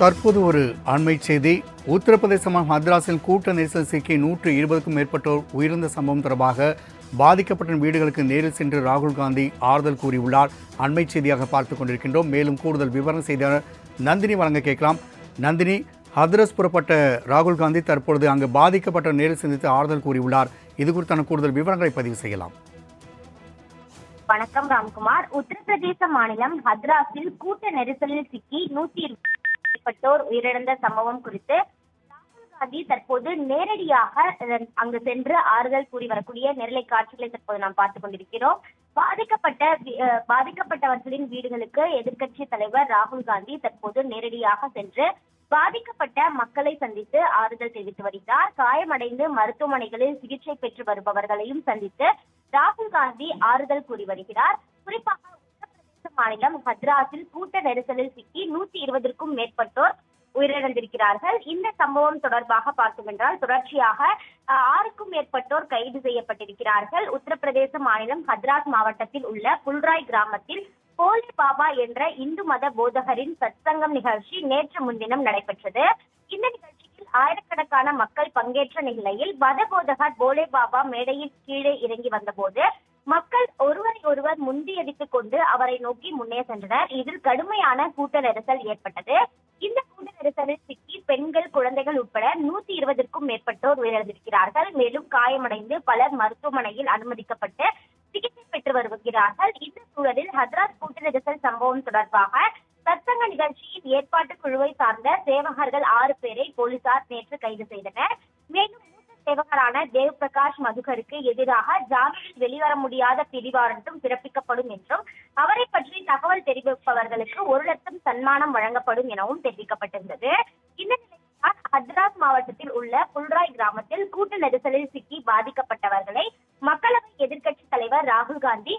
தற்போது ஒரு ஆண்மை செய்தி. உத்தரப்பிரதேச மத்ராஸில் கூட்ட நெரிசல் சிக்கி நூற்று இருபதுக்கும் மேற்பட்டோர் உயிர்ந்த சம்பவம் தொடர்பாக பாதிக்கப்பட்ட வீடுகளுக்கு நேரில் சென்று ராகுல் காந்தி ஆறுதல் கூறியுள்ளார். அண்மை செய்தியாக பார்த்துக் கொண்டிருக்கின்றோம். மேலும் கூடுதல் விவரம் செய்தியாளர் நந்தினி வழங்க கேட்கலாம். நந்தினி ஹத்ரஸ் புறப்பட்ட ராகுல் காந்தி தற்பொழுது அங்கு பாதிக்கப்பட்ட நேரில் சந்தித்து ஆறுதல் கூறியுள்ளார். இது குறித்தான கூடுதல் விவரங்களை பதிவு செய்யலாம். வணக்கம் ராம்குமார். உத்தரப்பிரதேச மாநிலம் ஹத்ராஸில் கூட்ட நெரிசலில் சிக்கி நூத்தி மேற்பட்டோர் உயிரிழந்த சம்பவம் குறித்து ராகுல் காந்தி தற்போது நேரடியாக அங்கு சென்று ஆறுதல் கூறி வரக்கூடிய நேரலை காட்சிகளை தற்போது நாம் பார்த்துக் கொண்டிருக்கிறோம். பாதிக்கப்பட்ட பாதிக்கப்பட்டவர்களின் வீடுகளுக்கு எதிர்க்கட்சி தலைவர் ராகுல் காந்தி தற்போது நேரடியாக சென்று பாதிக்கப்பட்ட மக்களை சந்தித்து ஆறுதல் தெரிவித்து வருகிறார். காயமடைந்து மருத்துவமனைகளில் சிகிச்சை பெற்று வருபவர்களையும் சந்தித்து ராகுல் காந்தி ஆறுதல் கூறி வருகிறார். குறிப்பாக மாநிலம் ஹத்ராஸில் கூட்ட நெரிசலில் சிக்கி நூத்தி இருபதற்கும் மேற்பட்டோர் உயிரிழந்திருக்கிறார்கள். இந்த சம்பவம் தொடர்பாக பார்த்தோம் என்றால் தொடர்ச்சியாக ஆறுக்கும் மேற்பட்டோர் கைது செய்யப்பட்டிருக்கிறார்கள். உத்தரப்பிரதேச மாநிலம் ஹத்ராஸ் மாவட்டத்தில் உள்ள புல்ராய் கிராமத்தில் போலே பாபா என்ற இந்து மத போதகரின் சத்சங்கம் நிகழ்ச்சி நேற்று முன்தினம் நடைபெற்றது. இந்த நிகழ்ச்சியில் ஆயிரக்கணக்கான மக்கள் பங்கேற்ற நிலையில் மத போதகர் போலே பாபா மேடையில் கீழே இறங்கி வந்தபோது மக்கள் முந்தியடித்துக் கொண்டு அவரை நோக்கி முன்னே சென்றனர். இதில் கடுமையான கூட்ட நெரிசல் ஏற்பட்டது. இந்த கூட்ட நெரிசலில் சிக்கி பெண்கள் குழந்தைகள் உட்பட நூத்தி இருபதற்கும் மேற்பட்டோர் உயிரிழந்திருக்கிறார்கள். மேலும் காயமடைந்து பலர் மருத்துவமனையில் அனுமதிக்கப்பட்டு சிகிச்சை பெற்று வருகிறார்கள். இந்த சூழலில் ஹத்ராஸ் கூட்ட நெரிசல் சம்பவம் தொடர்பாக சத்சங்க நிகழ்ச்சியின் ஏற்பாட்டு குழுவை சார்ந்த சேவகர்கள் ஆறு பேரை போலீசார் நேற்று கைது செய்தனர். மேலும் சேவகரான தேவ் பிரகாஷ் மதுகருக்கு எதிராக ஜாமீனில் வெளிவர முடியாத பிடிவாரண்டும் பிறப்பிக்கப்படும் என்றும் அவரை பற்றி தகவல் தெரிவிப்பவர்களுக்கு ஒரு லட்சம் சன்மானம் வழங்கப்படும் எனவும் தெரிவிக்கப்பட்டிருந்தது. இந்த நிலையில் ஹத்ராஸ் மாவட்டத்தில் உள்ள புல்ராய் கிராமத்தில் கூட்ட நெரிசலில் சிக்கி பாதிக்கப்பட்டவர்களை மக்களவை எதிர்க்கட்சி தலைவர் ராகுல் காந்தி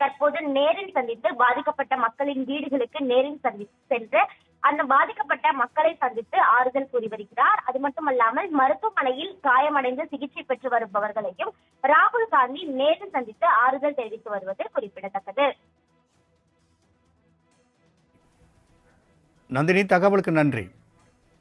தற்போது நேரில் சந்தித்து பாதிக்கப்பட்ட மக்களின் வீடுகளுக்கு நேரில் சந்தி சென்று அந்த பாதிக்கப்பட்ட மக்களை சந்தித்து ஆறுதல் கூறி வருகிறார். அது மட்டுமல்லாமல் மருத்துவமனையில் காயமடைந்து சிகிச்சை பெற்று வருபவர்களையும் ராகுல் காந்தி நேரில் சந்தித்து ஆறுதல் தெரிவித்து வருவது குறிப்பிடத்தக்கது. நந்தினி தகவலுக்கு நன்றி.